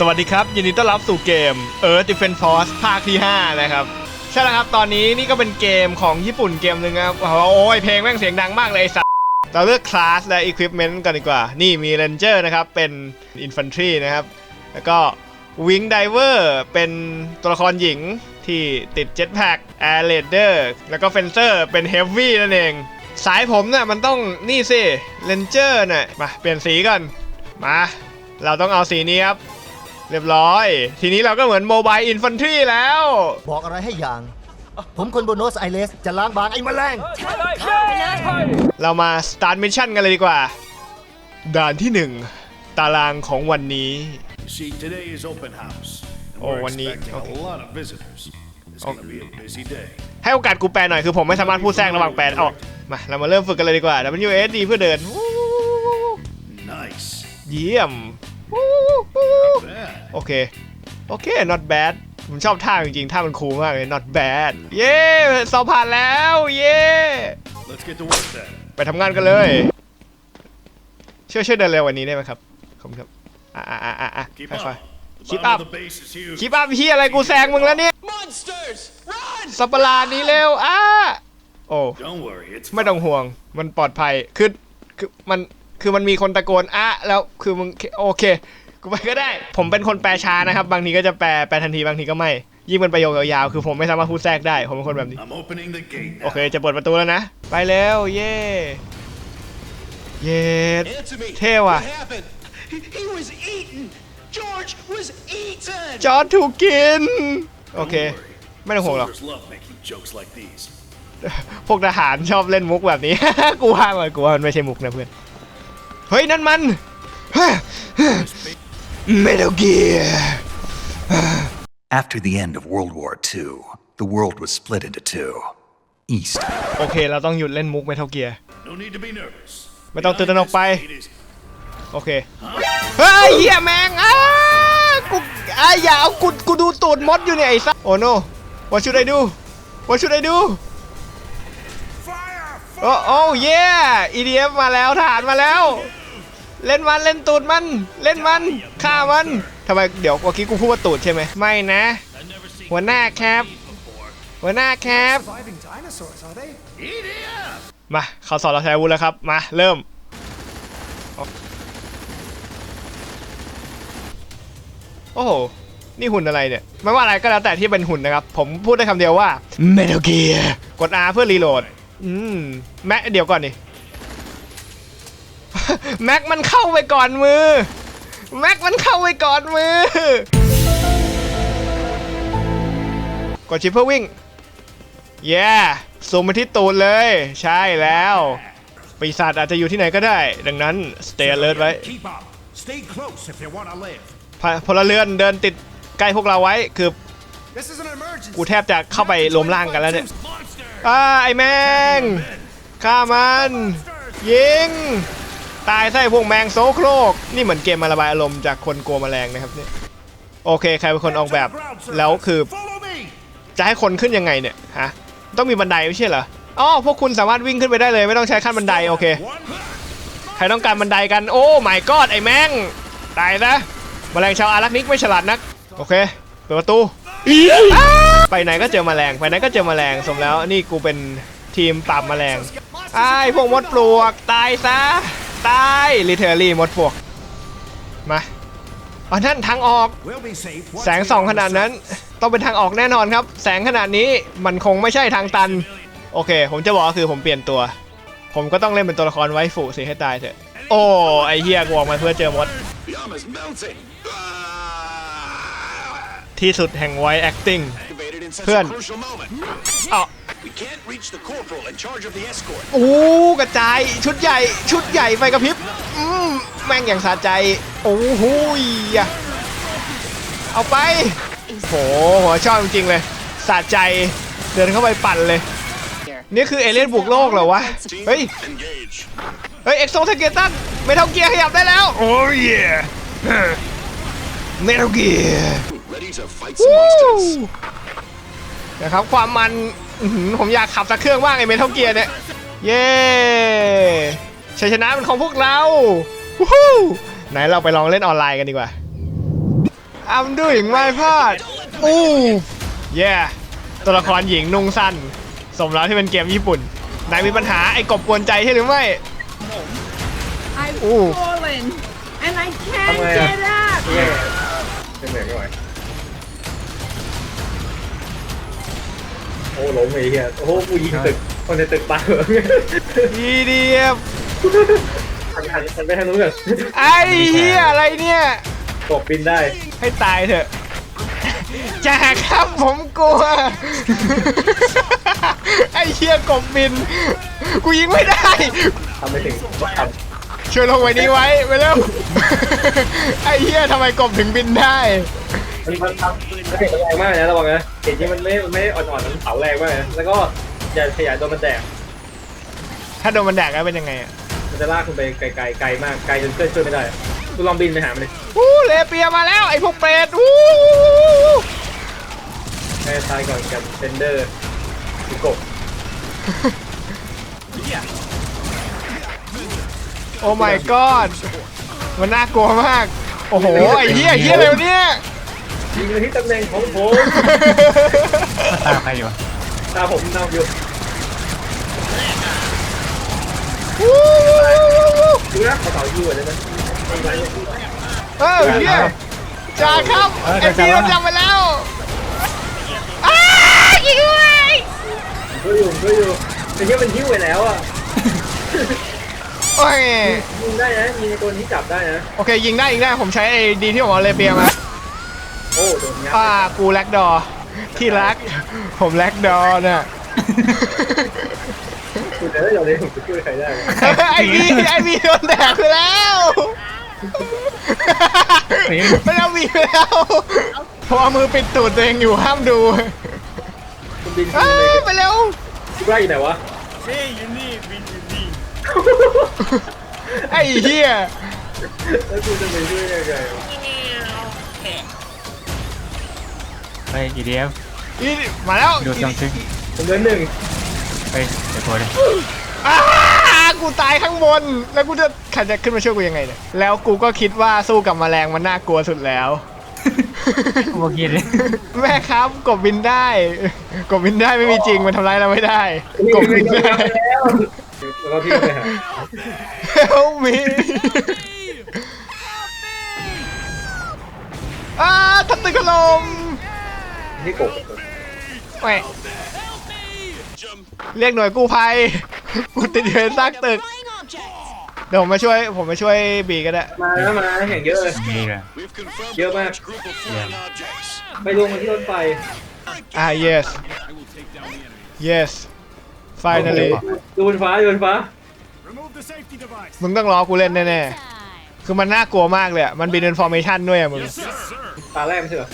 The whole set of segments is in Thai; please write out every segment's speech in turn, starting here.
สวัสดีครับ ยินดีต้อนรับสู่เกม Earth Defense Force ภาคที่ 5 นะครับ ใช่แล้วครับ ตอนนี้นี่ก็เป็นเกมของญี่ปุ่นเกมหนึ่งครับโอ้โอ้ยเพลงแม่งเสียงดังมากเลยไอ้สัสเราเลือกคลาสและ Equipment กันดีกว่า นี่มี Ranger นะครับ เป็น Infantry นะครับ แล้วก็ Wing Diver เป็นตัวละครหญิงที่ติด Jetpack Air Raider แล้วก็ Fencer เป็น Heavy นั่นเอง สายผมเนี่ยมันต้องนี่สิ Ranger น่ะมาเปลี่ยนสีก่อนมา เราต้องเอาสีนี้ครับ เรียบร้อย ทีนี้เราก็เหมือนโมบายอินฟันทรีแล้ว บอกอะไรให้อย่าง ผมคนโบนสไอเลสจะล้างบางไอ้แมลงเรามาสตาร์ทมิชชั่นกันเลยดีกว่า ด่านที่1ตารางของวันนี้ See, today is open house. And Oh, we're one need- expecting okay. a lot of visitors. It's going to be a busy day. ให้โอกาสกูแปลหน่อยคือผมไม่สามารถพูดแทรกระหว่างแปลเอามา เรามาเริ่มฝึกกันเลยดีกว่า WSD เพื่อเดินวู้ Nice. เยี่ยมวู้วู้ Bad. โอเค โอเค not bad ผมชอบท่าจริงๆท่ามันคูลมากเลย not bad เย้สอบผ่านแล้ว เย้ Let's get to work then. ไปทำงานกันเลยช่วยช่วยเดินเร็วกวันนี้ได้ไหมครับขอบคุณครับอะอะอะอะอะ Keep ค่อย up. ๆ The Keep bottom up. of the base is huge. คลิปอัพเฮียอะไรกูแซงมึงแล้วเนี่ย Monsters! Run! สัปปะหลาดนี้เร็วอ้าโอ้ Don't worry, it's ไม่ต้องห่วงมันปลอดภัยคือคือมัน คือมันมีคนตะโกนอะแล้วคือมึงโอเคกูไปก็ได้ ผมเป็นคนแปลช้านะครับ บางทีก็จะแปลแปลทันทีบางทีก็ไม่ยิ่งเป็นประโยคยาวๆคือผมไม่สามารถพูดแทรกได้ ผมเป็นคนแบบนี้ I'm opening the gate โอ now. เค จะเปิดประตูแล้วนะ ไปแล้วเย่เย่ Answer me! Thế à? What happened? He, he was eaten! George was eaten! จอร์ดถูกกิน โอ Don't เค worry. ไม่ต้องห่วงหรอก Soldiers love making jokes like these. พวกทหารชอบเล่นมุกแบบนี้ กูว่ามันกูว่ามันไม่ใช่มุกนะเพื่อน เฮ้ย นั่นมันเมทัลเกีย After the end of World War II, the world was split into two East โอเค เราต้องหยุดเล่นมุกเมทัลเกีย No need to be nervous. ไม่ต้องตื่นตระหนกไป Behind this gate is- โอเค เฮ้ยเหี้ยแมงอ้ากูอ้าอย่าเอากูกูดูตูดมดอยู่เนี่ยไอ้สัสโอ้ no what should I do what should I do โอ้โอ้เย่ EDF มาแล้วทหารมาแล้ว เล่นมันเล่นตูดมัน เล่นมันฆ่ามันทำไมเดี๋ยวเมื่อกี้กูพูดว่าตูดใช่ไหมไม่นะ หัวหน้าครับ หัวหน้าครับมาเขาสอนเราใช้อาวุธแล้วครับมาเริ่มโอ้โห นี่หุ่นอะไรเนี่ย ไม่ว่าอะไรก็แล้วแต่ที่เป็นหุ่นนะครับ ผมพูดได้คำเดียวว่า Metal Gear กด R เพื่อรีโหลด อืม แม็กเดี๋ยวก่อนดิ แม็กมันเข้าไปก่อนมือ แม็กมันเข้าไปก่อนมือ กดชิปเพื่อวิ่ง เย้ซูมไปที่ตูนเลย ใช่แล้ว ปีศาจอาจจะอยู่ที่ไหนก็ได้ ดังนั้น stay alert ไว้ Keep up. Stay close if you want to live. พลพลเรือนเดินติดใกล้พวกเราไว้ คือ This is an emergency. กูแทบจะเข้าไปรวมร่างกันแล้วเนี่ยอ้าไอแมงฆ่ามัน ยิง ตายไส้พวกแมงโซโครก นี่เหมือนเกมมาระบายอารมณ์จากคนกลัวแมลงนะครับเนี่ยโอเค ใครเป็นคนออกแบบแล้วคือ Follow me. จะให้คนขึ้นยังไงเนี่ยฮะต้องมีบันไดไม่ใช่เหรออ๋อพวกคุณสามารถวิ่งขึ้นไปได้เลย ไม่ต้องใช้ขั้นบันไดโอเค One. ใครต้องการบันไดกันโอ้ my god ไอ้แม่งตายนะแมลงชาวอารักนิกไม่ฉลาดนัก โอเคเปิดประตูอ้าไปไหนก็เจอแมลงไปไหนก็เจอแมลงสมแล้วนี่กูเป็นทีมปราบแมลงไอ้ายพวกมดปลวกตายซะ ตายลิเทอรี่มดปลวก มาอ๋อนั่นทางออก We'll be safe. once แสง we ส่อง are ขนาดนั้น safe. ต้องเป็นทางออกแน่นอนครับ แสงขนาดนี้มันคงไม่ใช่ทางตัน โอเค ผมจะบอกก็คือผมเปลี่ยนตัว ผมก็ต้องเล่นเป็นตัวละครไวฟูสิให้ตายเถอะ โอ้ไอเฮียกวงมาเพื่อเจอมด The arm is melting. ที่สุดแห่งไวแอคติ้ง Activated in such พื่อน a crucial moment. อ๋อ We can't reach the corporal in charge of the escort. อู้กระจายชุดใหญ่ชุดใหญ่ไฟกระพริบอืมแม่งอย่างสะใจ โอ้โหยอะเอาไปโหหัวชอบจริงๆเลยสะใจเดินเข้าไปปั่นเลย นี่คือเอเลี่ยนบุกโลกเหรอวะ เฮ้ย Engage. เฮ้ย เอ็กโซเทเกตันเมทัลเกียร์ขยับได้แล้ว โอ้ยเมทัลเกียร์ Ready to fight some monsters. นะครับความมันอื้อหือ ผมอยากขับสักเครื่องบ้างไอเมทัลเกียร์เนี่ย เย้ชัยชนะเป็นของพวกเราวู้ฮู้ไหนเราไปลองเล่นออนไลน์กันดีกว่า I'm doing my part อู้เย่ตัวละครหญิงนุ่งสั้น สมแล้วที่เป็นเกมญี่ปุ่นนายมีปัญหาไอ้กบกวนใจใช่หรือไม่ I've Ooh. fallen and I can't get up. เป็นเหมือนกันไหม อ้ล้มไอ้เหี้ยโอ้โหกูยิงตึกคนในตึกตายเหรอดีเดียบหันหันหันไปทางนู้นก่อนไอ้เหี้ยอะไรเนี่ยกบบินได้ให้ตายเถอะจ่าครับผมกลัว ไอ้เหี้ยกบบิน กูยิงไม่ได้ทำไปถึงทช่วยลงไว้นี้ไว้ไปเร็วไอ้เหี้ยทำไมกบถึงบินได้ำ มันมันทำมันเห็นแรงมากนะระวังนะเห็นที่มันไม่มันไม่อ่อนๆมันเผาแรงมากนะแล้วก็อย่าขยายตัวมันแตกถ้าโดนมันแดกแล้วเป็นยังไงอะมันจะลากคุณไปไกลๆไกลมากไกลจนเพื่อนช่วยไม่ได้คุณลองบินไปหามันดิอู้เลเปียมาแล้วไอ้พวกเปรตอู้แค่ตายก่อนกับเซนเดอร์คือกบโอ้ my god มันน่ากลัวมาก โอ้โหไอ้เหี้ยเหี้ยอะไรวะเนี่ย ยิงไปที่ตำแหน่งของผมตามใครอยู่ตาผมนำอยู่วู้ดูนะขอเสาอยู่ก่อนได้ไหมไม่เป็นไรเออเหี้ยจ่าครับไอ้พี่มันจับไปแล้วอ้ายิงเลยผมก็อยู่ผมก็อยู่แต่เนี้ยมันหิ้วไปแล้วอะโอ้ยยิงได้นะยิงในตัวนี้จับได้นะ โอเคยิงได้ยิงได้ผมใช้ไอ้ดีที่ผมเอาเลเปียมา โอ้โดนงัดอ่ากูแลกดอร์ที่รัก ผมแลกดอร์น่ะคุณจะได้เราเลยผมจะช่วยใครได้ไอบีไอบีโดนแดกไปแล้วไม่เอาบีไปแล้วเพราะเอามือปิดตูดตัวเองอยู่ห้ามดูคุณบินอ้าคุณเลยไปเร็วคุณไล่อยู่ไหนวะไอ้เหี้ยแล้วคุณจะไปช่วยยังไงวะ ไป EDF นี่มาแล้วดูจังซิงผมเดินหนึ่งไปเดี๋ยวตัวเลยอ้ากูตายข้างบน แล้วกูจะใครจะขึ้นมาช่วยกูยังไงเนี่ยแล้วกูก็คิดว่าสู้กับแมลงมันน่ากลัวสุดแล้วเมื่อกี้เลยแม่ครับกบบินได้ กบบินได้ไม่มีจริงมันทำร้ายเราไม่ได้กบบินได้ แล้วแล้วก็พี่ก็ไปหา Help me อ้าทัดตึกถล่ม ที่กบแหม่เรียกหน่วยกู้ภัยกูติดอยู่ในซากตึก เดี๋ยวผมมาช่วย ผมมาช่วยบีก็ได้ มาแล้วมาอย่างเยอะเลย นี่เลย We've confirmed Yo, a man. large group of flying objects. ไปลงมาที่รถไฟ อ่า yes yes finally ดูบนฟ้าดูบนฟ้า Remove the safety device. มึงต้องรอกูเล่นแน่ๆ คือมันน่ากลัวมากเลยอะมันบินอินฟอร์เมชันด้วยอะมึง ตาแรกไม่ใช่เหรอ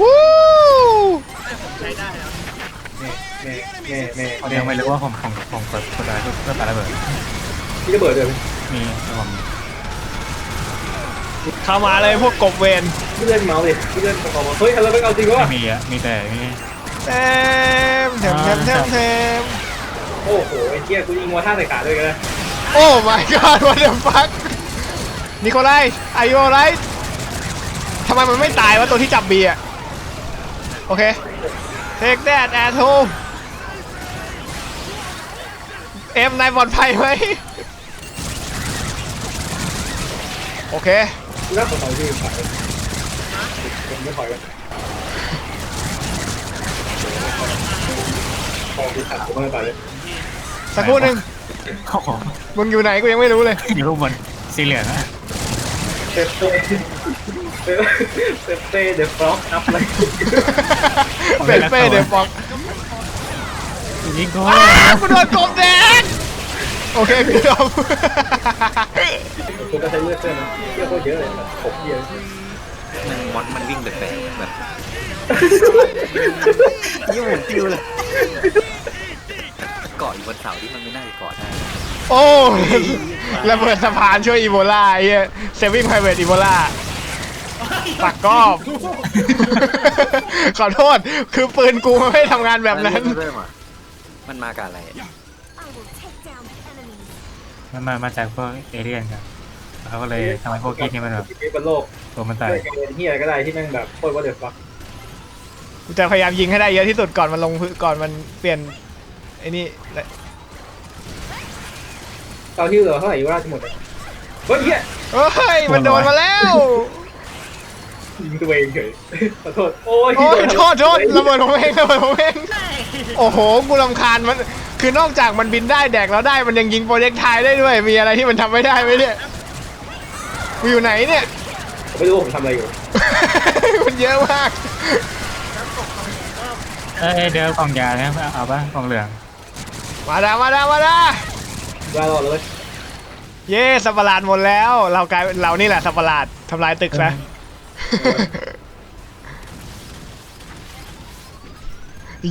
วู้แม่แม่แม่เขายังไม่รู้ว่าผมผมผมกดกดอะไรเพื่อปาระเบิดพี่ระเบิดเลยมีแล้วผมเข้ามาเลยพวกกบเวนพี่เล่นเมาส์ดิพี่เล่นประกอบมาเฮ้ยอะไรไปเอาจริงวะไม่มีอะมีแต่นี่เต็มเต็มเต็มเต็มเต็มโอ้โหไอ้เหี้ยกูยิงวัวท่าใส่ขาด้วยกันนะโอ้ my god what the fuck นิโคไล are you alright ทำไมมันไม่ตายวะตัวที่จับบีอะ โอเค take that at home เอ็มนายปลอดภัยไหมโอเคกูรักของเขาที่ขายผมไม่ถอยกันพอกูขัดกูไม่ไปเลยสักครู่หนึ่งโอ้โหมึงอยู่ไหนกูยังไม่รู้เลยอยู่รูปบนสีเหลืองอะ เปเป้เปเปเป้เดอะฟล็อกอัพเลยเป็นเป้เดฟอกยิงกูอ้ากูโดนกบแดงโอเคกูยอมกูก็ใช้เลือดเส้นนะเลือดโคตรเยอะเลยแบบผมเยอะมันมอนมันวิ่งแปลกๆแบบนี่หมุนติ้วเลยเกาะอยู่บนเสาที่มันไม่น่าจะเกาะได้ โอ้ระเบิดสะพานช่วยอีโบลาไอ้เหี้ยเซฟิงไพรเวทอีโบลา ปักกอบ ขอโทษ คือปืนกูมันไม่ทำงานแบบนั้น เริ่มอะมันมากับอะไรอะมันมามาจากพวกเอเลี่ยนครับเขาก็เลยทำให้พวกกิ๊กนี่มันแบบชีวิตบนโลกตัวมันตายด้วยการเฮียอะไรก็ได้ที่แม่งแบบโคตรว่าเดือดฟักกูจะพยายามยิงให้ได้เยอะที่สุดก่อนมันลงพื้นก่อนมันเปลี่ยนไอ้นี่ ตอนที่เหลือเท่าไหร่อยู่ราชหมดเลยเฮ้ยเฮียเฮ้ย มันโดนมาแล้ว ยิงตัวเองเฉย ขอโทษ โอ้ยโอ้ยโทษโทษระเบิดผมเองระเบิดผมเองโอ้โห กูรำคาญมัน คือนอกจากมันบินได้แดกแล้วได้ มันยังยิงโปรเจกต์ไทยได้ด้วย มีอะไรที่มันทำไม่ได้ไหมเนี่ยกูอยู่ไหนเนี่ย ผมไม่รู้ว่าผมทำอะไรอยู่ มันเยอะมาก เอ้ยเดี๋ยวกล่องยาเนี่ยเอาป่ะกล่องเหลือง มาดามาดามาดา รอรอเลยเย้สัตว์ประหลาดหมดแล้ว เรากลายเป็นเรานี่แหละสัตว์ประหลาดทำลายตึกซะ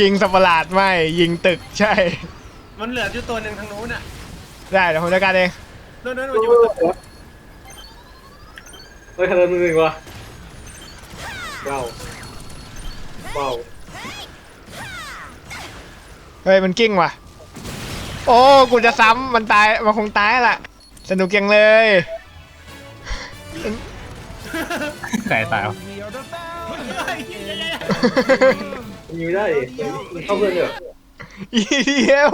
ยิงสัตว์ประหลาดไม่ยิงตึกใช่ มันเหลืออยู่ตัวหนึ่งทางนู้นอะได้เดี๋ยวผมจัดการเองนู่นนั่นมันอยู่บนตึกเฮ้ยทำไมมือหนึ่งวะเบาเบาเฮ้ยมันกิ้งว่ะ โอ้กูจะซ้ำมันตายมันคงตายแหละสนุกยังเลยไก่ตายวะยิงไม่ได้ดิมันเข้าเพื่อนเลยเหรอ อีเดียว